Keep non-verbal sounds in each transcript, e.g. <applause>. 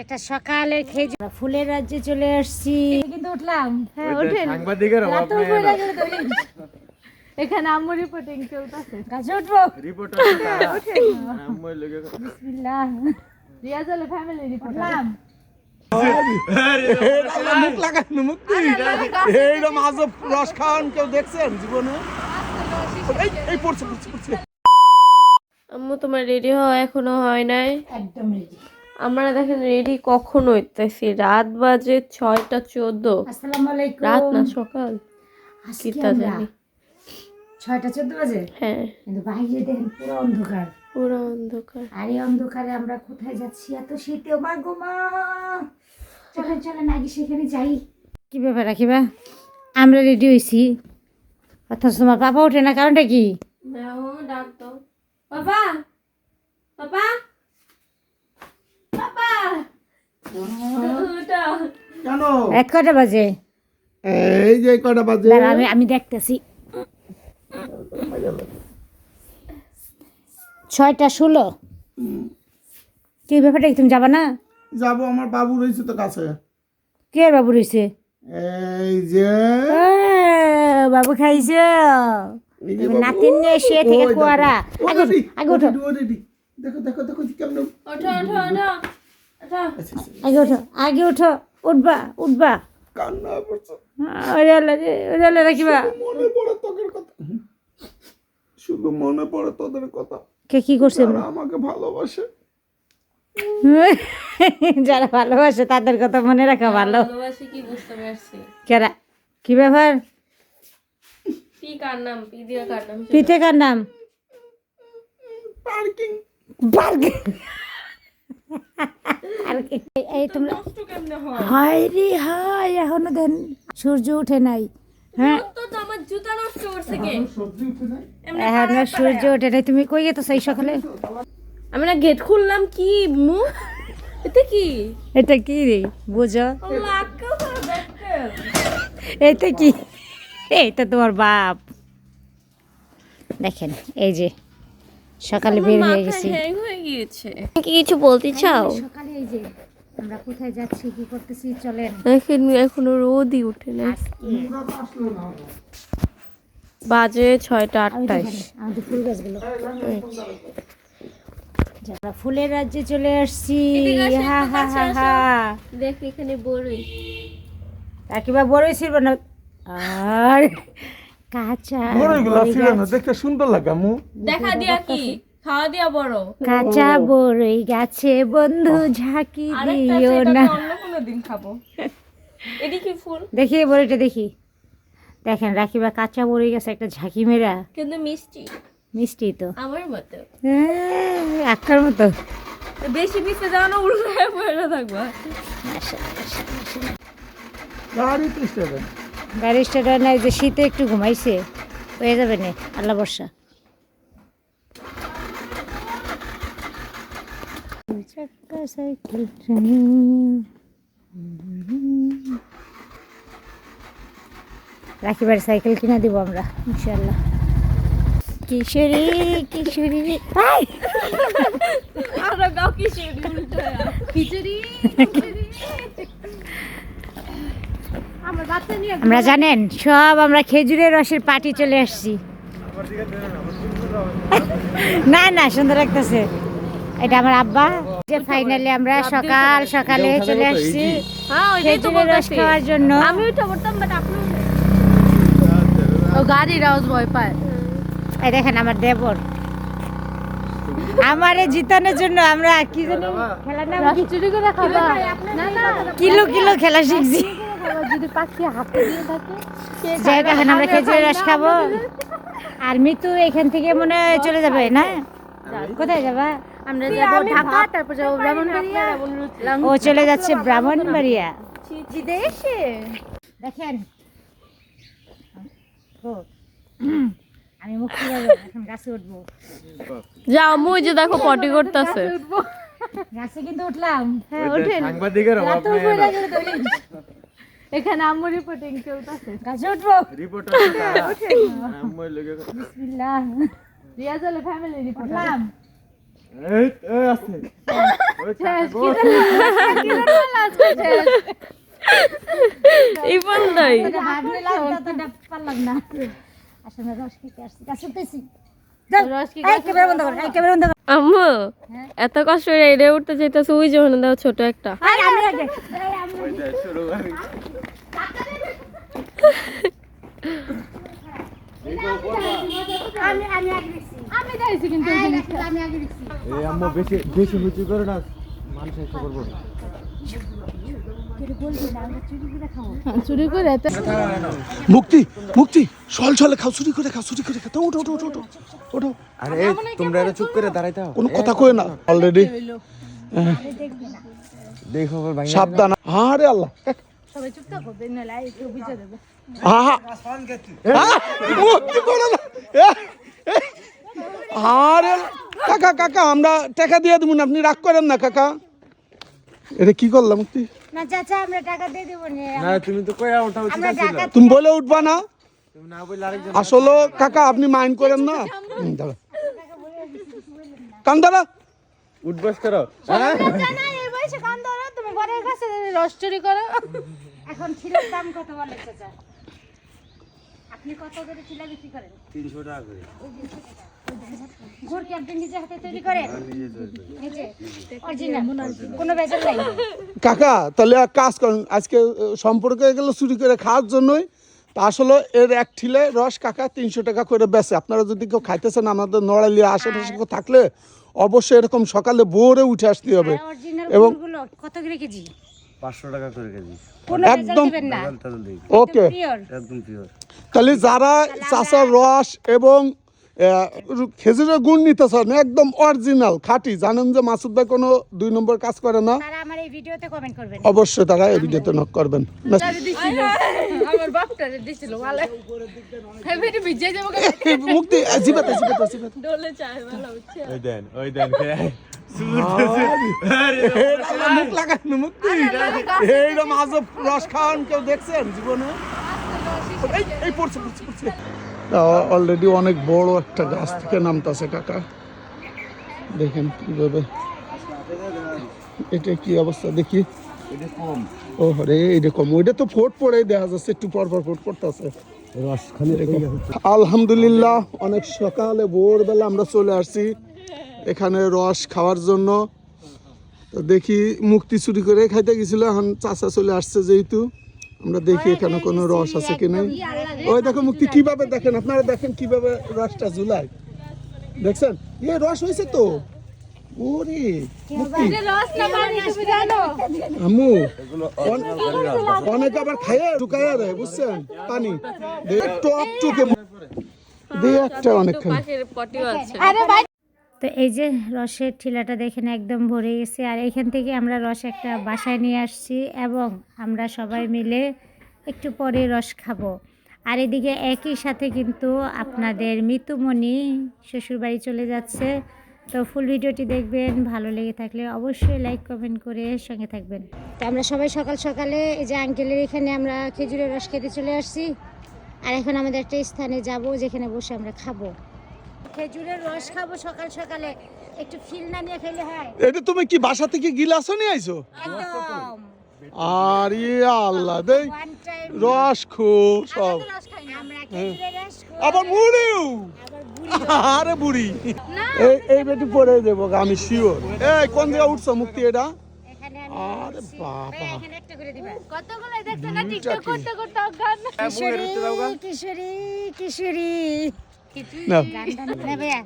এটা সকালের খেয়ে ফুলের রাজ্যে চলে আসছি। কিন্তু উঠলাম। হ্যাঁ। এখানে আম্মু রিপোর্টিং চলতেছে। উঠবো। রিপোর্টার আম্মু লেগে বিসমিল্লাহ। রিয়াজলে ফ্যামিলি রিপোর্ট উঠলাম। মুখ লাগানো মুক্তি এইরকম আজব রস খাওয়ান কেউ দেখছেন জীবনে? এই এই পড়ছে পড়ছে পড়ছে। আম্মু তোমার রেডি হওয়া এখনও হয় নাই? একদম রেডি আমরা দেখেন রেডি কখন হইতেছি? রাত বাজে ছয়টা চোদ্দ। রাত না সকাল? আজকে কিতা জানি। ছয়টা চোদ্দ বাজে? হ্যাঁ। কিন্তু বাইরে দেখেন পুরো অন্ধকার। পুরো অন্ধকার। আর এই অন্ধকারে আমরা কোথায় যাচ্ছি? এত শীতেও মা গো মা! চলেন চলেন আগে সেখানে যাই। কি ব্যাপার রাখিবা? আমরা রেডি হয়েছি অথচ তোমার পাপা ওঠে না কারণটা কি? এক কটা বাজে। এই যে কটা বাজে? আমি আমি দেখতেছি। ছয়টা ষোলো। কি ব্যাপারটা কি তুমি যাবা না? যাব আমার বাবু রয়েছে তো কাছে। কে আর বাবু রয়েছে? এই যে বাবু খাইছে। নাতিন নিয়ে শুয়ে থেকে কুয়ারা। আগে আগে ওঠো। দেখো দেখো দেখো কেমন ওঠো ওঠো ওঠো। ওঠো। আগে ওঠো আগে ওঠো। উঠবা উঠবা। কান্না করছ। ওরে আল্লাহ রে, ওরে আল্লাহ রাখিবা। মনে পড়ে তোদের কথা। শুধু মনে পড়ে তোদের কথা। কে কি করছে? আমাকে ভালোবাসে। <laughs> যারা ভালোবাসে তাদের কথা মনে রাখা ভালো। ভালোবাসি কি বুঝতে পারছি? কেরা? কি ব্যাপার? পি কার নাম? পি দিয়ে কার নাম? পিঠে কার নাম? পার্কিং। বার্গে আর এই- তোমরা হায়? রে হায় এখনও দেন সূর্য উঠে নাই। হ্যাঁ? এখনও সূর্য উঠে নাই? তুমি কই গেছো সেই সকালে? আমি না গেট খুললাম কি মু? এতে কি? এটা কি রে? বুঝো? এইটা কি? এইটা তোমার বাপ। দেখেন এই যে সকালে বের হয়ে গেছি। হ্যাং কি কিছু বলতে চাও? সকালে এই যে আমরা কোথায় যাচ্ছি কি করতেছি চলেন। দেখেন এখনও রোদই উঠে না বাজে ছয়টা আটটায় আমাদের ফুল গাছগুলো। যারা ফুলের রাজ্যে চলে আসছি। হা হা হা হা। দেখ এখানে বড়ই। বড়ই ছিল না। আর কাঁচা বড়গুলো ছিল না দেখতে সুন্দর লাগে মু দেখা দিয়া কি? খাওয়া দিয়া বড়। কাঁচা বড়ই গাছে বন্ধু ঝাঁকি দিও না। অন্য কোনো দিন খাব। এটি কি ফুল? দেখি এই বড়িটা দেখি। দেখেন রাখিবা কাঁচা বড়ই গেছে একটা ঝাঁকি মেরা। কিন্তু মিষ্টি। মিষ্টি তো। আমার মতো। হ্যাঁ, আক্কার মতো। বেশি মিষ্টি যাও না উল্টো হয়ে পড়ে থাকবা। গাড়ি নাই যে শীতে একটু ঘুমাইছে হয়ে যাবে না আল্লাহ বর্ষা চাক্কা সাইকেল রাখিবার সাইকেল কিনা দিব আমরা ইনশাল্লাহ কিশোরী কিশোরী! আমরা গাও খিচুড়ি আমার জানেন সব আমরা খেজুরের রসের পার্টি চলে আসছি। না না সুন্দর লাগতেছে। এটা আমার আব্বা। যে ফাইনালি আমরা সকাল সকালে চলে আসছি। হ্যাঁ খেজুরের রস খাওয়ার জন্য। আমি উঠে পড়তাম বাট আপনি ও গাড়ির আওয়াজ ভয় পায়। এই দেখেন আমার দেবর। আমারে জিতানোর জন্য আমরা কি জানি খেলার নাম কি? চুরি করে খাবা না না কিলো কিলো খেলা শিখছি। যদি পাখি হাতে দিয়ে থাকে যাই এখন আমরা খেজুরের রস খাব। আর মিতু এখান থেকে মনে হয় চলে যাবে না? কোথায় যাবা? আমরা যাব ঢাকা তারপর যাব ব্রাহ্মণবাড়িয়া। ও চলে যাচ্ছে ব্রাহ্মণবাড়িয়া। দেশে? দেখেন। ও, আমি মুক্তি পাবো এখন গাছে উঠবো। যাও মুই যে দেখো পটি করতেছে। গাছে কিন্তু উঠলাম। সাংবাদিকের অভাব নেই এখানে আম্মু রিপোর্টিং চলতেছে। গাছে উঠবো। রিপোর্টার আম্মু লেগে বিসমিল্লাহ। রিয়া ফ্যামিলি রিপোর্ট নাম এই এই আছে। পারলাম না। আসলে রস খেতে আসছি গাছে উঠতেছি। আম্মু এত কষ্ট করে উঠতে চাইতেছে ওই যখন দাও ছোট একটা। আরে আমি আগে। এই আমি ওই যে শুরু করি আমি আমি আগে দেখছি আমি যাইছি কিন্তু আমি আগে দেখছি এই আম্মু বেশি বেশি হুচি করে না মানুষ করব কেটে বলবি না আমরা চুরি করে এত মুক্তি মুক্তি সল সলে খাও চুরি করে খাও চুরি করে খাও ওঠো ওঠো ওঠো ওঠো ওঠো। আরে তোমরা এটা চুপ করে দাঁড়াইতে হবে কোনো কথা কই না। অলরেডি দেখো ভাই সাবধান। আরে আল্লাহ। সবাই চুপ থাকো দেন না বুঝে দেবে। আহা মুক্তি করো না। এ, এ, আরে কাকা কাকা আমরা টাকা দিয়ে দেবো না আপনি রাগ করেন না কাকা। এটা কি করলাম মুক্তি? না চাচা আমরা টাকা দিয়ে দেবো না। না তুমি তো ছিল। টাকা তুমি বলে উঠবা না? তুমি না বললে আরেকজন আসলে কাকা আপনি মাইন্ড করেন না। দাঁড়া কান উঠবস করো। হ্যাঁ? কান ধরো তুমি ঘরের কাছে রস চুরি করো। এখন ছিলের দাম কত বলে চাচা? আপনি কত করে ছিলা বিক্রি করেন? তিনশো টাকা করে। ঘুর কি আপনি নিজে হাতে তৈরি করেন নিজে অরিজিনাল কোনো বেজাল নাই। কাকা তাহলে এক কাজ করেন আজকে সম্পর্ক হয়ে গেল চুরি করে খাওয়ার জন্যই তা আসলে এর এক ঠিলে রস কাকা তিনশো টাকা করে বেচে। আপনারা যদি কেউ খাইতেছেন আমাদের নড়ালিয়া আশেপাশে কেউ থাকলে অবশ্যই এরকম সকালে ভোরে উঠে আসতে হবে। এবং- কত করে কেজি? পাঁচশো টাকা করে কেজি। একদম- ওকে। একদম তাহলে যারা চাষার রস এবং খেজুরের গুড় নিতে চান একদম অরিজিনাল খাঁটি। জানেন যে মাসুদ ভাই কোনো দুই নম্বর কাজ করে না? তারা আমার এই ভিডিওতে কমেন্ট করবেন। অবশ্যই তারা এই ভিডিওতে নক করবেন। মুক্তি জিবাতে জিবাতে জিবাতে ডলে চায় ভালো হচ্ছে। ওই দেন ওই দেন মুখ লাগানো মুক্তি এইরকম আজব রস খাওয়ান কেউ দেখছেন জীবনে? এই এই পড়ছে পড়ছে পড়ছে। অলরেডি অনেক বড় একটা গাছ থেকে নামতাছে কাকা। দেখেন কীভাবে। এটা কি অবস্থা? দেখি। ও রে এরকম ওইটা তো ফোট পড়ে দেখা যাচ্ছে একটু পর পর ফোট পড়তেছে। আলহামদুলিল্লাহ অনেক সকালে ভোরবেলা আমরা চলে আসছি এখানে রস খাওয়ার জন্য। তো দেখি মুক্তি চুরি করে খাইতে গেছিল এখন চাচা চলে আসছে যেহেতু। আমরা দেখি এখানে কোনো রস আছে কি নাই? ওই দেখো মুক্তি কীভাবে দেখেন? আপনারা দেখেন কীভাবে রসটা ঝুলায়। দেখছেন? ইয়ে রস হয়েছে তো। ওরে মুক্তি। রস না পানি তুমি জানো? আম্মু অনেক আবার ঢুকাইয়া দেয় বুঝছেন? পানি। টপ টুকে দে একটা অনেকখানি। তো এই যে রসের ঠিলাটা দেখেন একদম ভরে গেছে। আর এখান থেকে আমরা রস একটা বাসায় নিয়ে আসছি এবং আমরা সবাই মিলে একটু পরে রস খাব। আর এদিকে একই সাথে কিন্তু আপনাদের মিতুমণি শ্বশুরবাড়ি চলে যাচ্ছে। তো ফুল ভিডিওটি দেখবেন, ভালো লেগে থাকলে অবশ্যই লাইক কমেন্ট করে সঙ্গে থাকবেন। তো আমরা সবাই সকাল সকালে এই যে আঙ্কেলের এখানে আমরা খেজুরের রস খেতে চলে আসছি। আর এখন আমাদের একটা স্থানে যাব, যেখানে বসে আমরা খাব। খেজুরের রস খাব সকাল সকালে। একটু ফিল না নিয়ে খেলে হয়। এটা তুমি কি বাসা থেকে গিলাসও নিয়ে আইছো? একদম। আর ইয়ে আল্লাহ দেই রস খো সব। আমরা খেজুরের রস খাব, আবার মুড়িও? বুড়ি আরে বুড়ি। এই এই বেটি পরে দেবো গো, আমি শিওর এই কোন জায়গা উঠছো মুক্তি এটা? এখানে আমি আরে বাবা। এখানে একটা করে দিবা। কতগুলো দেখছ না? টিকটক করতে করতে কিশোরী কিশোরী।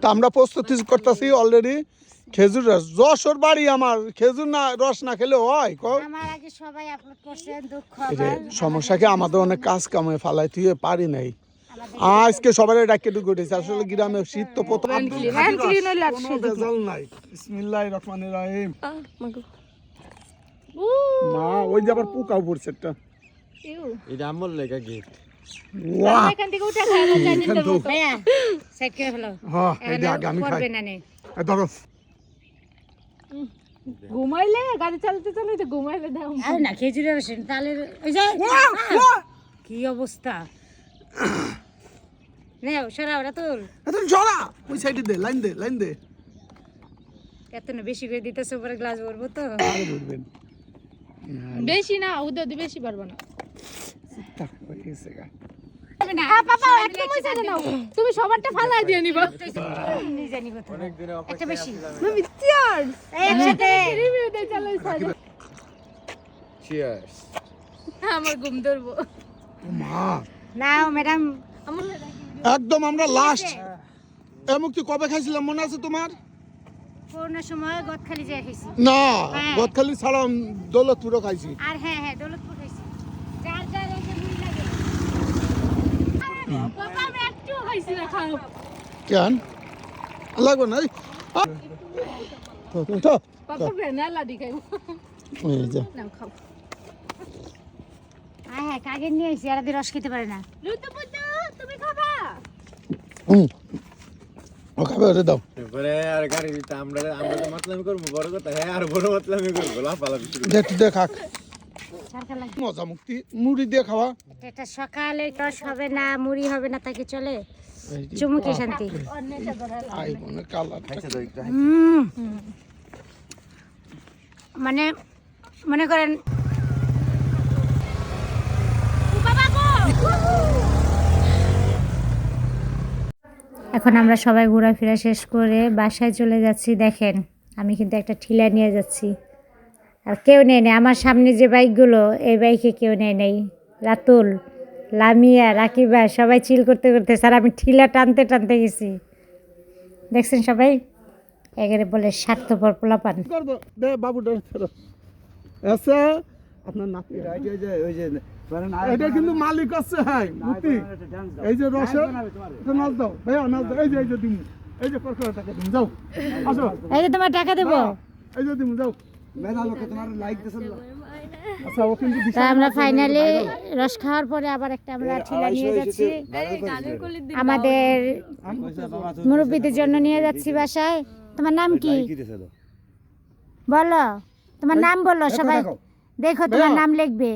তা আমরা প্রস্তুতি করতেছি অলরেডি খেজুর রস। যশোর বাড়ি আমার। খেজুর না রস না খেলে হয় সমস্যা কি আমাদের অনেক কাজ কামে ফালাই তুই পারি নাই। আজকে সবাই ডাকে ঢুকে উঠেছে। আসলে গ্রামে শীত তো প্রথম। নাই। বিসমিল্লাহির রহমানির রহিম। মা ওই যে আবার পোকাও পড়ছে একটা। এটা আমার লেখা গেট এখান থেকে উঠে খাওয়া জানি তো ভাইয়া সাইড করে ফেলো হ্যাঁ এটা আগে আমি খাই। না নে। ধরো। ঘুমাইলে গাড়ি চালাতে চালাতে ঘুমাইলে দাও। আর না খেজুরের তাহলে ওই যে কি অবস্থা? নে সরা ওরা তোর। এত জড়া ওই সাইডে দে লাইন দে লাইন দে। এত না বেশি করে দিতেছে উপরে গ্লাস ভরবো তো। বেশি না ওদের বেশি পারব না। তুমি সবারটা ফালাই দিয়ে নিবা নিজে একটা বেশি একসাথে চিয়ার্স আমার ঘুম ধরবো মা নাও ম্যাডাম একদম আমরা লাস্ট এ মুক্তি কবে খাইছিলাম? মনে আছে তোমার? করোনার সময় গদখালি খাইছি। না হ্যাঁ। গদখালি ছাড়া দৌলতপুরও খাইছি। আর হ্যাঁ হ্যাঁ দৌলতপুর খাইছি যার যার এই যে মুড়ি লাগে পাপা আমি একটু খাইছি না খাও কেন লাগবে না এই, আ! তো, তো, তো। পাপা ভেনালা দি খাইবো এই যে নাও খাও। হ্যাঁ হ্যাঁ কাগের নিয়ে আইছি আর এদের রস খেতে পারে না। তুমি খাবা? হুম। ও খাবে ওরে দাও। এরপরে আর গাড়ি আমরা আমরা তো মাতলামি করব বড় কথা। হ্যাঁ আর বড় মাতলামি করব লাফালাফি দেখ দে খাক সরকার লাগে মজা মুক্তি মুড়ি দিয়ে খাওয়া। এটা সকালে রস হবে না মুড়ি হবে না তাকে চলে চুমুকে শান্তি। আই কালার হুম। মানে মনে করেন এখন আমরা সবাই ঘোরাফেরা শেষ করে বাসায় চলে যাচ্ছি দেখেন। আমি কিন্তু একটা ঠিলা নিয়ে যাচ্ছি। আর কেউ নেয় নেই। আমার সামনে যে বাইকগুলো এই বাইকে কেউ নেয় নেই। রাতুল লামিয়া রাকিবা সবাই চিল করতে করতে স্যার আমি ঠিলা টানতে টানতে গেছি। দেখছেন সবাই? এগারে বলে স্বার্থপর পোলাপান। করব? বাবু ডর আপনার নাতি। ওই যে এটা কিন্তু মালিক আছে হ্যাঁ এই যে রস এটা নাচ দাও। ভাইয়া নাচ দাও। এই যে এই যে দিমু। এই যে টাকা দিমু। যাও। আসো। এই যে তোমার টাকা দেবো? এই যে যাও। আমরা ফাইনালি রস খাওয়ার পরে আবার একটা আমরা ঠিলা নিয়ে যাচ্ছি। আমাদের মুরব্বীদের জন্য নিয়ে যাচ্ছি বাসায়। তোমার নাম কি? বলো তোমার নাম বলো সবাই। দেখো। তোমার নাম লিখবে।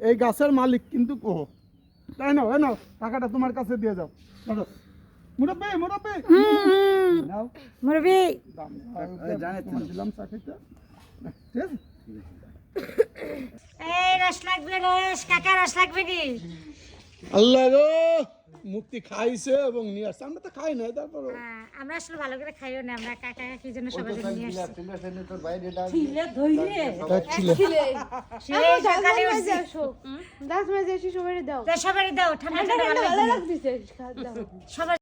এই গাছের মালিক কিন্তু ও। তাই না নাও টাকাটা তোমার কাছে দিয়ে যাও। মুরব্বি মুরব্বি। মুরব্বী। তোমার দিলাম চা খাইতে। ঠিক আছে এই রস লাগবে রস। কাকা রস লাগবে কি? আল্লাহ গো মুক্তি খাইছে এবং নিয়ে আসছে। আমরা তো খাই না তারপর হ্যাঁ, আমরা আসলে ভালো করে খাইও না আমরা কাকা কাকির জন্য জন্য নিয়ে আসছি। সেই সকালে উঠছি। দশ বাজে এসে সবাই দাও। তো সবারই দাও ঠান্ডা ঠান্ডা ভালো লাগছে। সবার